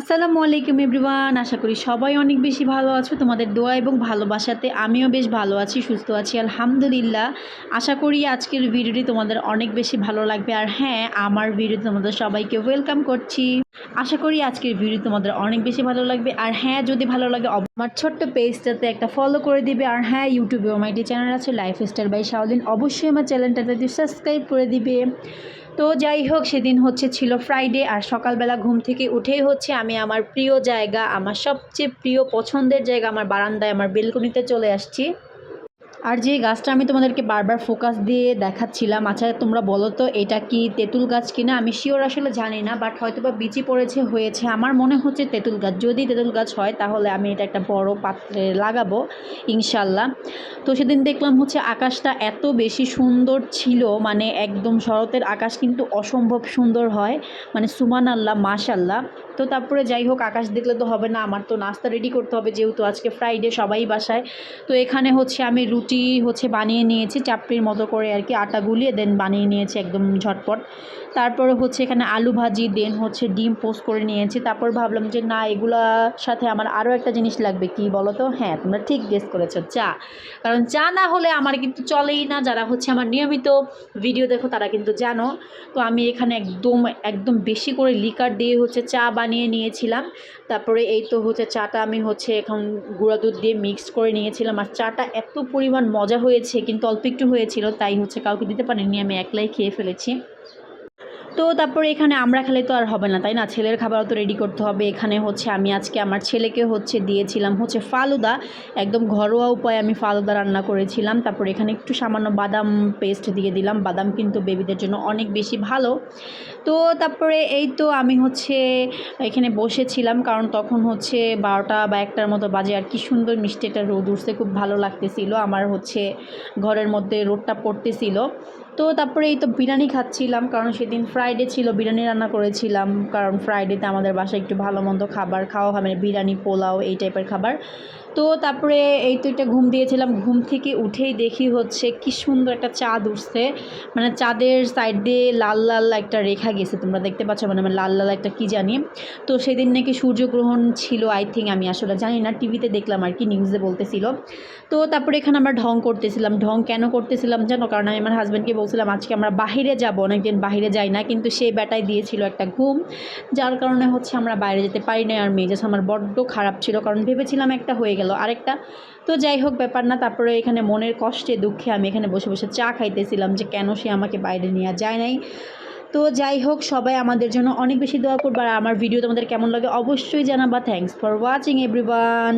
আসসালামু আলাইকুম এভরিওয়ান, আশা করি সবাই অনেক বেশি ভালো আছো। তোমাদের দোয়া এবং ভালোবাসাতে আমিও বেশ ভালো আছি, সুস্থ আছি, আলহামদুলিল্লাহ। আশা করি আজকের ভিডিওটি তোমাদের অনেক বেশি ভালো লাগবে। আর হ্যাঁ আমার ভিডিও তোমাদের সবাইকে ওয়েলকাম করছি। আশা করি আজকের ভিডিও তোমাদের অনেক বেশি ভালো লাগবে। আর হ্যাঁ যদি ভালো লাগে আমার ছোট্ট পেজটাতে একটা ফলো করে দিবে। আর হ্যাঁ ইউটিউবে আমার একটি চ্যানেল আছে লাইফ স্টাইল বাই শাওদিন অবশ্যই আমার চ্যানেলটাতে সাবস্ক্রাইব করে দিবে। তো যাই হোক, সেদিন হচ্ছে ছিল ফ্রাইডে আর সকালবেলা ঘুম থেকে উঠেই হচ্ছে আমি আমার প্রিয় জায়গা, আমার সবচেয়ে প্রিয় পছন্দের জায়গা, আমার বারান্দায়, আমার বেলকনিতে চলে আসছি। আর যে গাছটা আমি তোমাদেরকে বারবার ফোকাস দিয়ে দেখাচ্ছিলাম আচ্ছা তোমরা বলো তো, এটা কি তেঁতুল গাছ কিনা? আমি শিওর আসলে জানি না বাট হয়তো বা বিচি পড়েছে, হয়েছে। আমার মনে হচ্ছে তেঁতুল গাছ। যদি তেঁতুল গাছ হয়, তাহলে আমি এটা একটা বড় পাত্রে লাগাবো ইনশাল্লাহ তো সেদিন দেখলাম হচ্ছে আকাশটা এত বেশি সুন্দর ছিল মানে একদম শরতের আকাশ কিন্তু অসম্ভব সুন্দর হয় মানে সুমান আল্লাহ মাশাল্লাহ তো তারপরে যাই হোক, আকাশ দেখলে তো হবে না, আমার তো নাস্তা রেডি করতে হবে, যেহেতু আজকে ফ্রাইডে সবাই বাসায়। তো এখানে হচ্ছে আমি রুটি হচ্ছে বানিয়ে নিয়েছি, চাপড়ির মতো করে আর কি, আটা গুলিয়ে দেন বানিয়ে নিয়েছি একদম ঝটপট। তারপরে হচ্ছে এখানে আলু ভাজি দেন হচ্ছে ডিম পোস্ট করে নিয়েছি। তারপর ভাবলাম যে না এগুলার সাথে আমার আরও একটা জিনিস লাগবে, কি বলো তো হ্যাঁ তোমরা ঠিক গেস করেছ, চা। কারণ চা না হলে আমার কিন্তু চলেই না, যারা হচ্ছে আমার নিয়মিত ভিডিও দেখো, তারা কিন্তু জানো। তো আমি এখানে একদম একদম বেশি করে লিকার দিয়ে হচ্ছে চা বানিয়ে নিয়েছিলাম। তারপরে এই তো হচ্ছে চাটা আমি হচ্ছে এখন গুঁড়া দুধ দিয়ে মিক্স করে নিয়েছিলাম। আর চাটা এত পরিমাণ মজা হয়েছে, কিন্তু অল্প একটু হয়েছিল, তাই হচ্ছে কাউকে দিতে পারিনি, আমি একলাই খেয়ে ফেলেছি। তো তারপরে এখানে আমরা খেলে তো আর হবে না, তাই না? ছেলের খাবারও তো রেডি করতে হবে। এখানে হচ্ছে আমি আজকে আমার ছেলেকে হচ্ছে দিয়েছিলাম হচ্ছে ফালুদা। একদম ঘরোয়া উপায়ে আমি ফালুদা রান্না করেছিলাম। তারপরে এখানে একটু সামান্য বাদাম পেস্ট দিয়ে দিলাম। বাদাম কিন্তু বেবিদের জন্য অনেক বেশি ভালো। তো তারপরে এই তো আমি হচ্ছে এখানে বসেছিলাম। কারণ তখন হচ্ছে বারোটা বা একটার মতো বাজে। আর কি সুন্দর মিষ্টি একটা রোদ উঠছে। খুব ভালো লাগতেছিল। আমার হচ্ছে ঘরের মধ্যে রোদটা পড়তেছিল। তো তারপরে এই তো বিরিয়ানি খাচ্ছিলাম। কারণ সেদিন ফ্রাইডে ছিল, বিরিয়ানি রান্না করেছিলাম, কারণ ফ্রাইডেতে আমাদের বাসায় একটু ভালো মন্দ খাবার খাওয়া হয় মানে বিরিয়ানি, পোলাও এই টাইপের খাবার। তো তারপরে এই তো একটা ঘুম দিয়েছিলাম, ঘুম থেকে উঠেই দেখি হচ্ছে কি সুন্দর একটা চাঁদ উঠছে। মানে চাঁদের সাইড দিয়ে লাল লাল একটা রেখা গেছে, তোমরা দেখতে পাচ্ছ মানে লাল লাল একটা কি জানি। তো সেদিন নাকি সূর্যগ্রহণ ছিল আই থিঙ্ক আমি আসলে জানি না টিভিতে দেখলাম আর কি নিউজে বলতেছিল। তো তারপরে এখানে আমরা ঢং করতেছিলাম, ঢং কেন করতেছিলাম জানো? কারণ আমি আমার হাজব্যান্ডকে বলছিলাম, আজকে আমরা বাইরে যাব, অনেকদিন বাহিরে যাই না কিন্তু সেই ব্যাটায় দিয়েছিল একটা ঘুম, যার কারণে হচ্ছে আমরা বাইরে যেতে পারি না আর মেজাজ আমার বড্ড খারাপ ছিল, কারণ ভেবেছিলাম একটা হয়ে গেল আরেকটা। তো যাই হোক, ব্যাপার না, তারপরে এখানে মনের কষ্টে, দুঃখে আমি এখানে বসে বসে চা খাইতেছিলাম যে কেন সে আমাকে বাইরে নেওয়া যায় নাই। তো যাই হোক, সবাই আমাদের জন্য অনেক বেশি দোয়া করবে আর আমার ভিডিও তোমাদের কেমন লাগে অবশ্যই জানাবা। Thanks for watching everyone